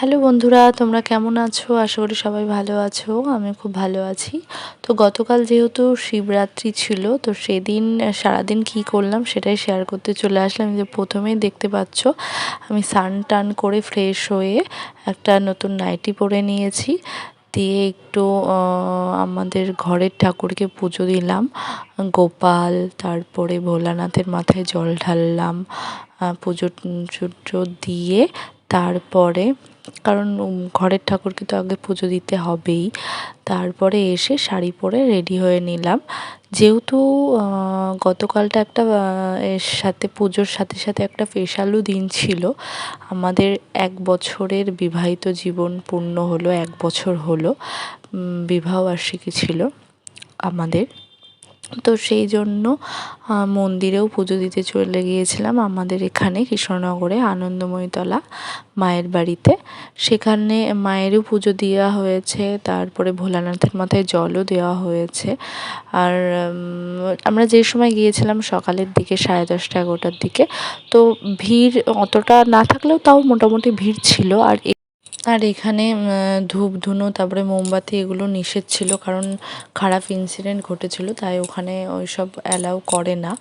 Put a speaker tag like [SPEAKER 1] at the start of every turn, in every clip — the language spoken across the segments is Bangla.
[SPEAKER 1] হ্যালো বন্ধুরা, তোমরা কেমন আছো? আশা করি সবাই ভালো আছো আমি খুব ভালো আছি। তো গতকাল যেহেতু শিবরাত্রি ছিল, তো সেদিন, সারাদিন কি করলাম সেটাই শেয়ার করতে চলে আসলাম। যে প্রথমেই দেখতে পাচ্ছ, আমি সান টান করে ফ্রেশ হয়ে একটা নতুন নাইটি পরে নিয়েছি। দিয়ে একটু আমাদের ঘরের ঠাকুরকে পুজো দিলাম। গোপাল, তারপরে ভোলানাথের মাথায় জল ঢাললাম। পুজো টুজো দিয়ে তারপরে, কারণ ঘরের ঠাকুরকে তো আগে পুজো দিতে হবেই। তারপরে এসে শাড়ি পরে রেডি হয়ে নিলাম। যেহেতু গতকালটা একটা এর সাথে, পুজোর সাথে সাথে একটা স্পেশালও দিন ছিল। আমাদের এক বছরের বিবাহিত জীবন পূর্ণ হলো, এক বছর হলো বিবাহবার্ষিকী ছিল আমাদের। তো সেই জন্য মন্দিরেও পুজো দিতে চলে গিয়েছিলাম আমাদের এখানে কৃষ্ণনগরে, আনন্দময়ীতলা মায়ের বাড়িতে। সেখানে মায়েরও পুজো দেওয়া হয়েছে, তারপরে ভোলানাথের মাথায় জলও দেওয়া হয়েছে। আর আমরা যে সময় গিয়েছিলাম সকালের দিকে, সাড়ে দশটা এগারোটার দিকে, তো ভিড় অতটা না থাকলেও তাও মোটামুটি ভিড় ছিল। আর আর এখানে ধূপ, ধুনো, তারপরে মোমবাতি এগুলো নিষেধ ছিল কারণ খারাপ ইনসিডেন্ট ঘটেছিল, তাই ওখানে ওই সব অ্যালাউ করে না।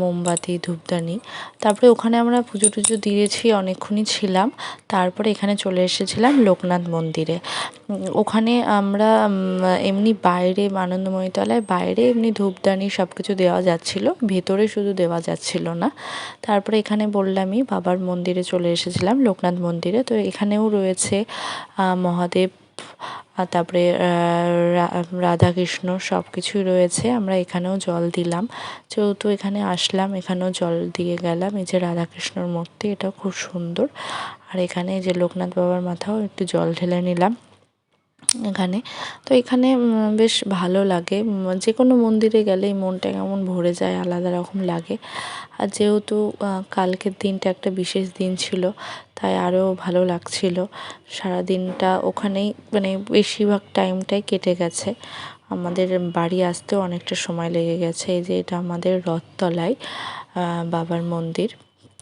[SPEAKER 1] মোমবাতি, ধূপদানি। তারপরে ওখানে আমরা পুজো টুজো দিয়েছি, অনেকক্ষণই ছিলাম। তারপরে এখানে চলে এসেছিলাম লোকনাথ মন্দিরে। ওখানে আমরা এমনি বাইরে আনন্দময়ীতলায় বাইরে এমনি ধূপদানি সব কিছু দেওয়া যাচ্ছিল। ভেতরে শুধু দেওয়া যাচ্ছিল না। তারপরে এখানে বললামই, বাবার মন্দিরে চলে এসেছিলাম লোকনাথ মন্দিরে। তো এখানেও রয়েছে মহাদেব আর তারপরে রাধা কৃষ্ণ সব কিছুই রয়েছে। আমরা এখানেও জল দিলাম। যেহেতু এখানে আসলাম, এখানেও জল দিয়ে গেলাম। এই যে রাধাকৃষ্ণর মূর্তি, এটাও খুব সুন্দর। আর এখানে যে লোকনাথ বাবার মাথাও একটু জল ঢেলে নিলাম। এখানে। তো এখানে বেশ ভালো লাগে। যে কোনো মন্দিরে গেলেই মনটা কেমন ভরে যায়, আলাদা রকম লাগে। আর যেহেতু কালকের দিনটা একটা বিশেষ দিন ছিল, তাই আরও ভালো লাগছিল। সারা দিনটা ওখানেই মানে বেশিরভাগ টাইমটাই কেটে গেছে। আমাদের বাড়ি আসতেও অনেকটা সময় লেগে গেছে। এই যে এটা আমাদের রথতলায় বাবার মন্দির।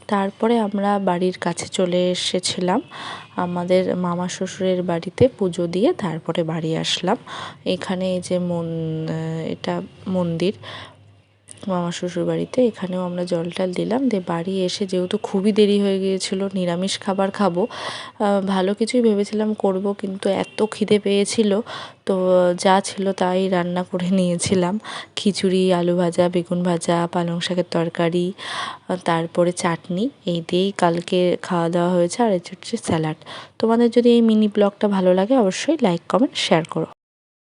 [SPEAKER 1] তারপরে আমরা বাড়ির কাছে চলে এসেছিলাম। আমাদের মামা শ্বশুরের বাড়িতে পুজো দিয়ে তারপরে বাড়ি আসলাম। এখানে এই যে মন এটা মন্দির। মামা শ্বশুর বাড়িতে এখানেও আমরা জল টল দিলাম। দিয়ে বাড়ি এসে যেহেতু খুবই দেরি হয়ে গিয়েছিল, নিরামিষ খাবার খাব ভালো কিছুই ভেবেছিলাম করব, কিন্তু এত খিদে পেয়েছিল। তো, যা ছিল তাই রান্না করে নিয়েছিলাম। খিচুড়ি, আলু ভাজা, বেগুন ভাজা, পালং শাকের তরকারি তারপরে চাটনি। এই দিয়েই কালকে খাওয়া দাওয়া হয়েছে, আর এটা হচ্ছে স্যালাড। তোমাদের যদি এই মিনি ব্লগটা ভালো লাগে, অবশ্যই লাইক, কমেন্ট, শেয়ার করো।